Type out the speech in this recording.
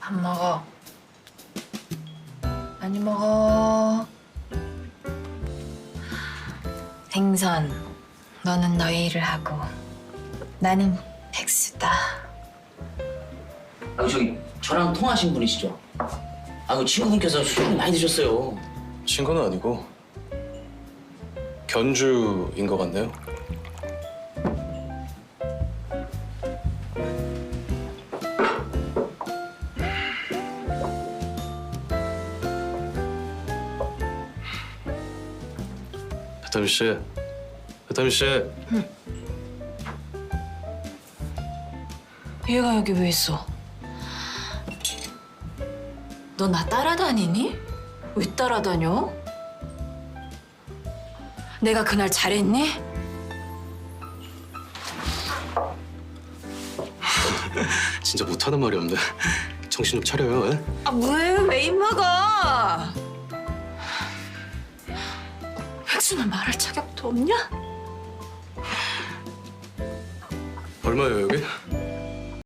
밥 먹어. 많이 먹어. 생선, 너는 너의 일을 하고 나는 백수다. 아 저기 저랑 통화하신 분이시죠? 아그 친구분께서 술을 많이 드셨어요. 친구는 아니고 견주인 것 같네요. 배타민 씨, 배타민 씨, 얘가 여기 왜 있어? 너 나 따라다니니? 왜 따라다녀? 내가 그날 잘했니? 진짜 못하는 말이 없네. 정신 좀 차려요. 에? 아, 왜, 왜 입마가? 획수는 말할 자격도 없냐? 얼마예요 여기?